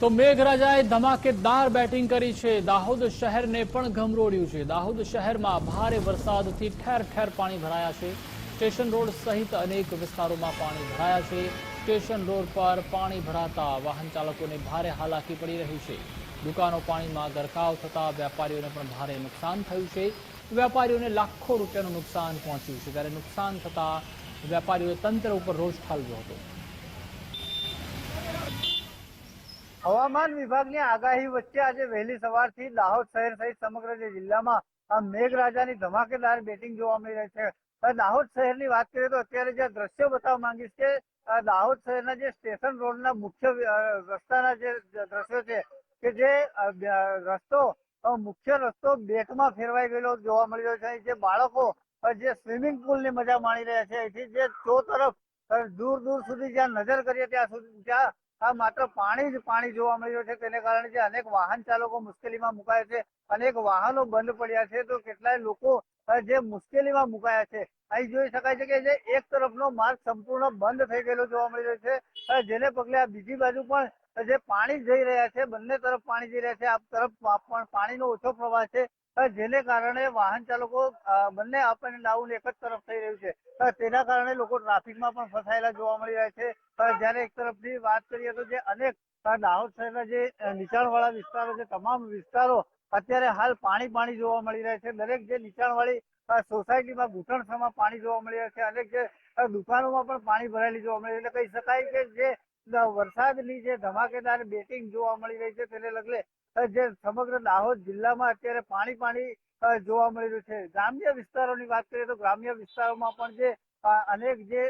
તો મેઘરાજાએ ધમાકેદાર બેટિંગ કરી છે. દાહોદ શહેરને પણ ગમરોડ્યું છે. દાહોદ શહેરમાં ભારે વરસાદથી ઠેર ઠેર પાણી ભરાયા છે. સ્ટેશન રોડ સહિત અનેક વિસ્તારોમાં પાણી ભરાયા છે. સ્ટેશન રોડ પર પાણી ભરાતા વાહન ચાલકોને ભારે હાલાકી પડી રહી છે. દુકાનો પાણીમાં ગરકાવ થતા વેપારીઓને પણ ભારે નુકસાન થયું છે. વેપારીઓને લાખો રૂપિયાનું નુકસાન પહોંચ્યું છે. ત્યારે નુકસાન થતા વેપારીઓએ તંત્ર ઉપર રોષ ઠાલવ્યો હતો. હવામાન વિભાગની આગાહી વચ્ચે આજે વહેલી સવારથી દાહોદ શહેર સહિત સમગ્ર જે જિલ્લામાં મેઘરાજાની ધમાકેદાર બેટિંગ જોવા મળી રહી છે. દાહોદ શહેરની વાત કરીએ તો અત્યારે જે દ્રશ્યો બતાવવા માંગીશ કે દાહોદ શહેરના જે સ્ટેશન રોડના મુખ્ય રસ્તાના જે દ્રશ્યો છે કે જે રસ્તો મુખ્ય રસ્તો બેટમાં ફેરવાઈ ગયેલો જોવા મળી રહ્યો છે. જે બાળકો જે સ્વિમિંગ પુલની મજા માણી રહ્યા છે. અહીંથી જે ચો તરફ દૂર દૂર સુધી જ્યાં નજર કરીએ ત્યાં સુધી ત્યાં આ માત્ર પાણી જ પાણી જોવા મળી રહ્યું છે. તેને કારણે જે અનેક વાહન ચાલકો મુશ્કેલીમાં મુકાયા છે. અનેક વાહનો બંધ પડ્યા છે. તો કેટલાય લોકો જે મુશ્કેલીમાં મુકાયા છે અહીં જોઈ શકાય છે કે જે એક તરફનો માર્ગ સંપૂર્ણ બંધ થઈ ગયેલો જોવા મળી રહ્યો છે. જેને પગલે આ બીજી બાજુ પણ જે પાણી જઈ રહ્યા છે, બંને તરફ પાણી જઈ રહ્યા છે. આ તરફ પણ પાણીનો ઓછો પ્રવાહ છે. જેને કારણે વાહન ચાલકો બંને અપ અને ડાઉન એક જ તરફ થઈ રહ્યું છે. તેના કારણે લોકો ટ્રાફિકમાં પણ ફસાયેલા જોવા મળી રહ્યા છે. જ્યારે એક તરફથી વાત કરીએ તો જે અનેક દાહોદ શહેરના જે નીચાણવાળા વિસ્તારો છે, તમામ વિસ્તારો અત્યારે હાલ પાણી પાણી જોવા મળી રહ્યા છે. દરેક જે નીચાણવાળી સોસાયટીમાં ઘૂંટણસમાં પાણી જોવા મળી રહ્યા છે. અનેક જે દુકાનોમાં પણ પાણી ભરાયેલી જોવા મળી એટલે કહી શકાય કે જે વરસાદની જે ધમાકેદાર બેટિંગ જોવા મળી રહી છે તેને લગલે જે સમગ્ર દાહોદ જિલ્લામાં અત્યારે પાણી પાણી જોવા મળી રહ્યું છે. ગ્રામ્ય વિસ્તારોની વાત કરીએ તો ગ્રામ્ય વિસ્તારોમાં પણ જે અનેક જે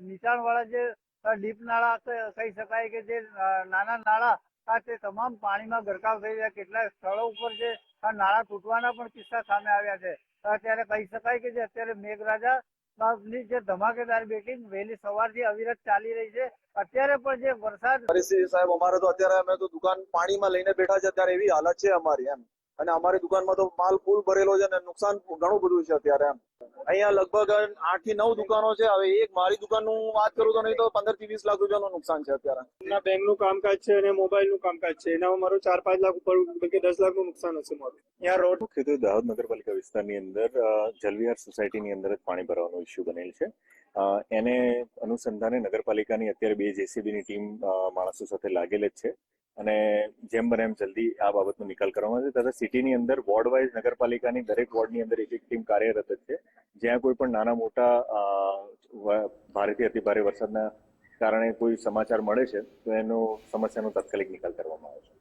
નીચાણવાળા જે ડીપ નાળા કહી શકાય કે જે નાના નાળા તે તમામ પાણીમાં ગરકાવ થઈ રહ્યા. કેટલાક સ્થળો ઉપર જે નાળા તૂટવાના પણ કિસ્સા સામે આવ્યા છે. અત્યારે કહી શકાય કે જે અત્યારે મેઘરાજા ની જે ધમાકેદાર બેટિંગ વહેલી સવારથી અવિરત ચાલી રહી છે. અત્યારે પણ જે વરસાદ પરિસ્થિતિ સાહેબ, અમારે તો અત્યારે અમે તો દુકાન પાણીમાં લઈને બેઠા છે અત્યારે એવી હાલત છે અમારી, એમ. અને અમારી દુકાનમાં તો માલ ફૂલ ભરેલો છે અને નુકસાન ઘણું બધું છે અત્યારે એમ. અહીંયા લગભગ આઠથી નવ દુકાનો છે. હવે એક મારી દુકાનનું વાત કરું તો નહીં તો પંદરથી વીસ લાખ રૂપિયાનું નુકસાન છે અત્યારે. ના બેંકનું કામકાજ છે અને મોબાઈલનું કામકાજ છે. એનામાં મારું ચાર પાંચ લાખ ઉપર કે દસ લાખનું નુકસાન હશે મારું. ત્યાં રોડ મુખ્યત્વે દાહોદ નગરપાલિકા વિસ્તારની અંદર જલવિહાર સોસાયટીની અંદર જ પાણી ભરવાનો ઇસ્યુ બનેલ છે. એને અનુસંધાને નગરપાલિકાની અત્યારે બે જેસીબીની ટીમ માણસો સાથે લાગેલ જ છે. અને જેમ બને એમ જલ્દી આ બાબતનો નિકાલ કરવામાં આવે તથા સિટીની અંદર વોર્ડ વાઇઝ નગરપાલિકાની દરેક વોર્ડની અંદર એક એક ટીમ કાર્યરત છે. જ્યાં કોઈ પણ નાના મોટા ભારેથી અતિભારે વરસાદના કારણે કોઈ સમાચાર મળે છે, તો એનો સમસ્યાનો તાત્કાલિક નિકાલ કરવામાં આવે છે.